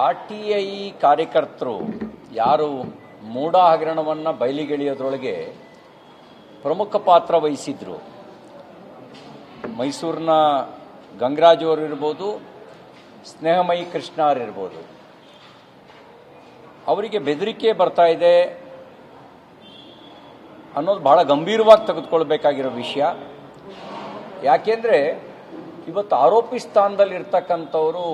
R T I ಕಾರ್ಯಕರ್ತರು ಯಾರು ಮೂಢ ಹಗರಣವನ್ನು ಬಯಲಿಗೆಳೆಯೋದ್ರೊಳಗೆ ಪ್ರಮುಖ ಪಾತ್ರ ವಹಿಸಿದ್ರು. ಮೈಸೂರಿನ ಗಂಗರಾಜ್ ಅವರು ಇರ್ಬೋದು, ಸ್ನೇಹಮಯಿ ಕೃಷ್ಣ ಅವರಿರ್ಬೋದು ಇರ್ಬೋದು. ಅವರಿಗೆ ಬೆದರಿಕೆ ಬರ್ತಾ ಇದೆ ಅನ್ನೋದು ಬಹಳ ಗಂಭೀರವಾಗಿ ತೆಗೆದುಕೊಳ್ಬೇಕಾಗಿರೋ ವಿಷಯ. ಯಾಕೆಂದರೆ ಇವತ್ತು ಆರೋಪಿ ಸ್ಥಾನದಲ್ಲಿ ಇರ್ತಕ್ಕಂಥವರು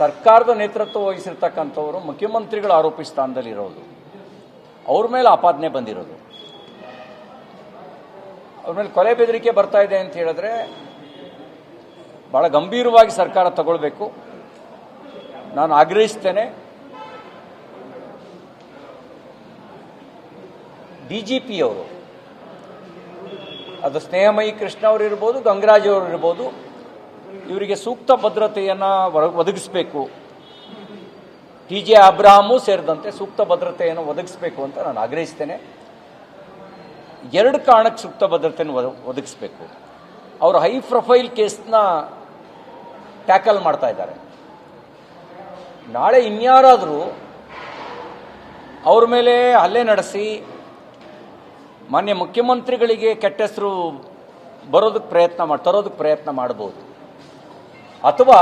ಸರ್ಕಾರದ ನೇತೃತ್ವ ವಹಿಸಿರ್ತಕ್ಕಂಥವರು ಮುಖ್ಯಮಂತ್ರಿಗಳ ಆರೋಪಿ ಸ್ಥಾನದಲ್ಲಿ ಇರೋದು ಅವ್ರ ಮೇಲೆ ಆಪಾದನೆ ಬಂದಿರೋದು. ಅವ್ರ ಮೇಲೆ ಕೊಲೆ ಬೆದರಿಕೆ ಬರ್ತಾ ಇದೆ ಅಂತ ಹೇಳಿದ್ರೆ ಭಾಳ ಗಂಭೀರವಾಗಿ ಸರ್ಕಾರ ತಗೊಳ್ಬೇಕು. ನಾನು ಆಗ್ರಹಿಸ್ತೇನೆ. ಡಿ ಜಿ ಪಿ ಅವರು ಅದು ಸ್ನೇಹಮಯಿ ಕೃಷ್ಣ ಅವರು ಇರ್ಬೋದು, ಗಂಗರಾಜ್ ಅವರು ಇರ್ಬೋದು ಇವರಿಗೆ ಸೂಕ್ತ ಭದ್ರತೆಯನ್ನು ಒದಗಿಸಬೇಕು. ಟಿ ಜೆ ಅಬ್ರಾಹಮು ಸೇರಿದಂತೆ ಸೂಕ್ತ ಭದ್ರತೆಯನ್ನು ಒದಗಿಸಬೇಕು ಅಂತ ನಾನು ಆಗ್ರಹಿಸ್ತೇನೆ. ಎರಡು ಕಾರಣಕ್ಕೆ ಸೂಕ್ತ ಭದ್ರತೆಯನ್ನು ಒದ- ಒದಗಿಸಬೇಕು. ಅವರು ಹೈ ಪ್ರೊಫೈಲ್ ಕೇಸ್ನ ಟ್ಯಾಕಲ್ ಮಾಡ್ತಾ ಇದ್ದಾರೆ. ನಾಳೆ ಇನ್ಯಾರಾದರೂ ಅವ್ರ ಮೇಲೆ ಹಲ್ಲೆ ನಡೆಸಿ ಮಾನ್ಯ ಮುಖ್ಯಮಂತ್ರಿಗಳಿಗೆ ಕೆಟ್ಟ ಹೆಸರು ಬರೋದಕ್ಕೆ ಪ್ರಯತ್ನ ಮಾಡಿ, ತರೋದಕ್ಕೆ ಪ್ರಯತ್ನ ಮಾಡ್ಬೋದು. ಅಥವಾ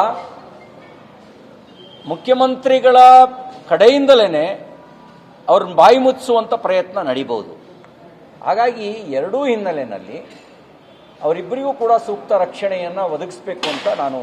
ಮುಖ್ಯಮಂತ್ರಿಗಳ ಕಡೆಯಿಂದಲೇ ಅವ್ರನ್ನ ಬಾಯಿ ಮುಚ್ಚಿಸುವಂಥ ಪ್ರಯತ್ನ ನಡೀಬೋದು ಹಾಗಾಗಿ ಎರಡೂ ಹಿನ್ನೆಲೆಯಲ್ಲಿ ಅವರಿಬ್ಬರಿಗೂ ಕೂಡ ಸೂಕ್ತ ರಕ್ಷಣೆಯನ್ನು ಒದಗಿಸಬೇಕು ಅಂತ ನಾನು